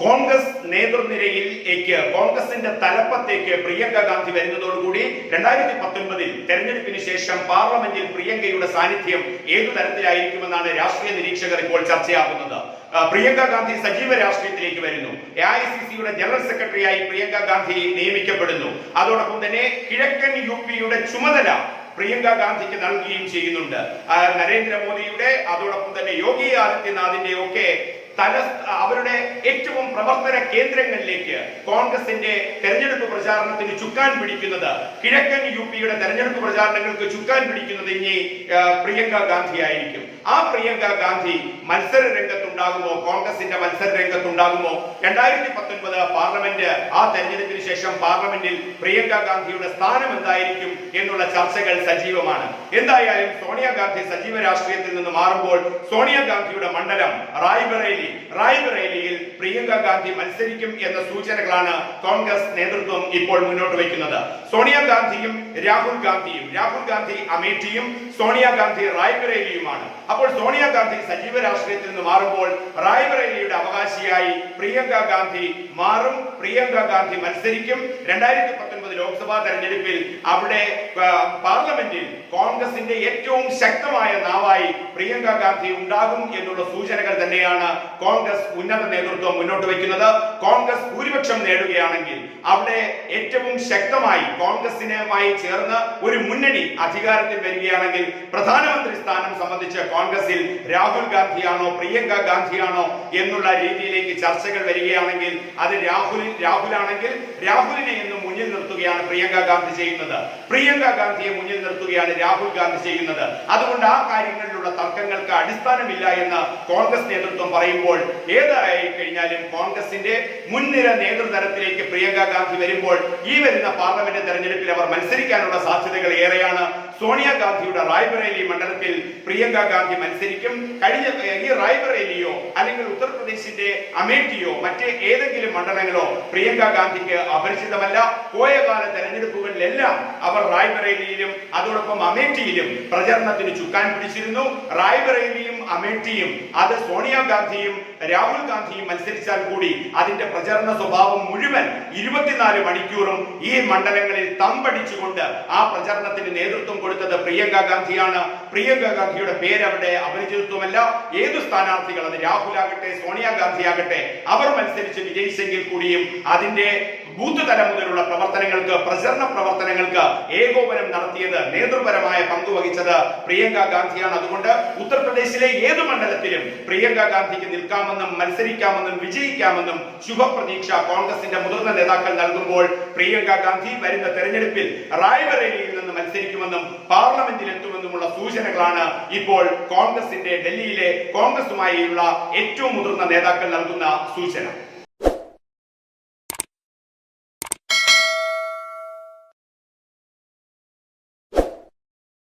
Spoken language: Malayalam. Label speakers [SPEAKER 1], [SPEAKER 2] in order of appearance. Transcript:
[SPEAKER 1] കോൺഗ്രസ് നേതൃനിരയിലേക്ക് കോൺഗ്രസിന്റെ തലപ്പത്തേക്ക് പ്രിയങ്ക ഗാന്ധി വരുന്നതോടുകൂടി രണ്ടായിരത്തി പത്തൊൻപതിൽ തെരഞ്ഞെടുപ്പിന് ശേഷം പാർലമെന്റിൽ പ്രിയങ്കയുടെ സാന്നിധ്യം ഏതു തരത്തിലായിരിക്കുമെന്നാണ് രാഷ്ട്രീയ നിരീക്ഷകർ ഇപ്പോൾ ചർച്ചയാകുന്നത്. പ്രിയങ്ക ഗാന്ധി സജീവ രാഷ്ട്രീയത്തിലേക്ക് വരുന്നു. എ ഐ സി സിയുടെ ജനറൽ സെക്രട്ടറിയായി പ്രിയങ്ക ഗാന്ധി നിയമിക്കപ്പെടുന്നു. അതോടൊപ്പം തന്നെ കിഴക്കൻ യു പിയുടെ ചുമതല പ്രിയങ്ക ഗാന്ധിക്ക് നൽകുകയും ചെയ്യുന്നുണ്ട്. നരേന്ദ്രമോദിയുടെ അതോടൊപ്പം തന്നെ യോഗി ആദിത്യനാഥിന്റെ ഒക്കെ തല അവരുടെ ഏറ്റവും പ്രവർത്തന കേന്ദ്രങ്ങളിലേക്ക് കോൺഗ്രസിന്റെ തെരഞ്ഞെടുപ്പ് പ്രചാരണത്തിന് ചുക്കാൻ പിടിക്കുന്നത് കിഴക്കൻ യു പിയുടെ തെരഞ്ഞെടുപ്പ് പ്രചാരണങ്ങൾക്ക് ചുക്കാൻ പിടിക്കുന്നത് ഇനി പ്രിയങ്ക ഗാന്ധി ആയിരിക്കും. ആ പ്രിയങ്ക ഗാന്ധി മത്സര രംഗത്തുണ്ടാകുമോ? കോൺഗ്രസിന്റെ മത്സര രംഗത്തുണ്ടാകുമോ? രണ്ടായിരത്തി പത്തൊൻപത് പാർലമെന്റ് ആ തെരഞ്ഞെടുപ്പിന് ശേഷം പാർലമെന്റിൽ പ്രിയങ്ക ഗാന്ധിയുടെ സ്ഥാനം എന്തായിരിക്കും എന്നുള്ള ചർച്ചകൾ സജീവമാണ്. എന്തായാലും സോണിയാഗാന്ധി സജീവ രാഷ്ട്രീയത്തിൽ നിന്ന് മാറുമ്പോൾ സോണിയാഗാന്ധിയുടെ മണ്ഡലം റായ്ബറേലി റായ്ബറേലിയിൽ പ്രിയങ്ക ഗാന്ധി മത്സരിക്കും എന്ന സൂചനകളാണ് കോൺഗ്രസ് നേതൃത്വം ഇപ്പോൾ മുന്നോട്ട് വയ്ക്കുന്നത്. സോണിയാഗാന്ധിയും രാഹുൽ ഗാന്ധിയും. രാഹുൽ ഗാന്ധി അമേഠിയും സോണിയാഗാന്ധി റായ്ബറേലിയുമാണ്. അപ്പോൾ സോണിയാഗാന്ധി സജീവ രാഷ്ട്രീയത്തിൽ നിന്ന് മാറുമ്പോൾ റായ്ബറേലിയുടെ അവകാശിയായി പ്രിയങ്ക ഗാന്ധി മാറും. പ്രിയങ്ക ഗാന്ധി മത്സരിക്കും. രണ്ടായിരത്തി പത്തൊൻപത് ലോക്സഭാ തെരഞ്ഞെടുപ്പിൽ അവിടെ പാർലമെന്റിൽ കോൺഗ്രസിന്റെ ഏറ്റവും ശക്തമായ നാവായി പ്രിയങ്ക ഗാന്ധി ഉണ്ടാകും എന്നുള്ള സൂചനകൾ തന്നെയാണ് കോൺഗ്രസ് ഉന്നത നേതൃത്വം മുന്നോട്ട് വയ്ക്കുന്നത്. കോൺഗ്രസ് ഭൂരിപക്ഷം നേടുകയാണെങ്കിൽ അവിടെ ഏറ്റവും ശക്തമായി കോൺഗ്രസിനുമായി ചേർന്ന് ഒരു മുന്നണി അധികാരത്തിൽ വരികയാണെങ്കിൽ പ്രധാനമന്ത്രി സ്ഥാനം സംബന്ധിച്ച് കോൺഗ്രസിൽ രാഹുൽ ഗാന്ധിയാണോ പ്രിയങ്ക ഗാന്ധിയാണോ എന്നുള്ള രീതിയിലേക്ക് ചർച്ചകൾ വരികയാണെങ്കിൽ അത് രാഹുൽ രാഹുലാണെങ്കിൽ രാഹുലിനെ ഇന്ന് മുന്നിൽ നിർത്തുകയാണ് പ്രിയങ്ക ഗാന്ധി ചെയ്യുന്നത്. പ്രിയങ്ക ഗാന്ധിയെ മുന്നിൽ നിർത്തുകയാണ് രാഹുൽ ഗാന്ധി ചെയ്യുന്നത്. അതുകൊണ്ട് ആ കാര്യങ്ങളിലുള്ള തർക്കങ്ങൾക്ക് അടിസ്ഥാനമില്ല എന്ന് കോൺഗ്രസ് നേതൃത്വം പറയുമ്പോൾ ഏതായി കഴിഞ്ഞാലും കോൺഗ്രസിന്റെ മുൻനിര നേതൃതലത്തിലേക്ക് പ്രിയങ്ക ഗാന്ധി വരുമ്പോൾ ഈ വരുന്ന പാർലമെന്റ് തെരഞ്ഞെടുപ്പിൽ അവർ മത്സരിക്കാനുള്ള സാധ്യതകൾ ഏറെയാണ്. സോണിയാഗാന്ധിയുടെ റായ്ബറേലി മണ്ഡലത്തിൽ പ്രിയങ്ക ഗാന്ധി മത്സരിക്കും. കഴിഞ്ഞ ഈ റായ്ബറേലിയോ അല്ലെങ്കിൽ ഉത്തർപ്രദേശിന്റെ അമേഠിയോ മറ്റ് ഏതെങ്കിലും മണ്ഡലങ്ങളോ പ്രിയങ്ക ഗാന്ധിക്ക് അപരിചിതമല്ല. പോയ കാല തെരഞ്ഞെടുപ്പുകളിലെല്ലാം അവർ റായ്ബറേലിയിലും അതോടൊപ്പം അമേഠിയിലും പ്രചരണത്തിന് ചുക്കാൻ പിടിച്ചിരുന്നു. റായ്ബറേലിയും അമേഠിയും അത് സോണിയാഗാന്ധിയും രാഹുൽ ഗാന്ധിയും മത്സരിച്ചാൽ കൂടി അതിന്റെ പ്രചരണ സ്വഭാവം മുഴുവൻ ഇരുപത്തിനാല് മണിക്കൂറും ഈ മണ്ഡലങ്ങളിൽ തമ്പടിച്ചുകൊണ്ട് ആ പ്രചരണത്തിന് നേതൃത്വം കൊടുത്തത് പ്രിയങ്ക ഗാന്ധിയാണ്. പ്രിയങ്ക ഗാന്ധിയുടെ പേര് അവിടെ അപരിചിതത്വമല്ല. ഏത് സ്ഥാനാർത്ഥികൾ അത് രാഹുൽ ആകട്ടെ സോണിയാഗാന്ധി ആകട്ടെ അവർ മത്സരിച്ച് വിജയിച്ചെങ്കിൽ കൂടിയും അതിന്റെ ബൂത്ത് തലം മുതലുള്ള പ്രവർത്തനങ്ങൾക്ക് പ്രചരണ പ്രവർത്തനങ്ങൾക്ക് ഏകോപനം നടത്തിയത് നേതൃപരമായ പങ്ക് വഹിച്ചത് പ്രിയങ്ക ഗാന്ധിയാണ്. അതുകൊണ്ട് ഉത്തർപ്രദേശിലെ ഏത് മണ്ഡലത്തിലും പ്രിയങ്ക ഗാന്ധിക്ക് നിൽക്കാമെന്നും മത്സരിക്കാമെന്നും വിജയിക്കാമെന്നും ശുഭപ്രതീക്ഷ കോൺഗ്രസിന്റെ മുതിർന്ന നേതാക്കൾ നൽകുമ്പോൾ പ്രിയങ്ക ഗാന്ധി വരുന്ന തെരഞ്ഞെടുപ്പിൽ റായ്ബറേലിയിൽ നിന്ന് മത്സരിക്കുമെന്നും പാർലമെന്റിൽ എത്തുമെന്നുമുള്ള സൂചനകളാണ് ഇപ്പോൾ കോൺഗ്രസിന്റെ ഡൽഹിയിലെ കോൺഗ്രസുമായുള്ള ഏറ്റവും മുതിർന്ന നേതാക്കൾ നൽകുന്ന സൂചന.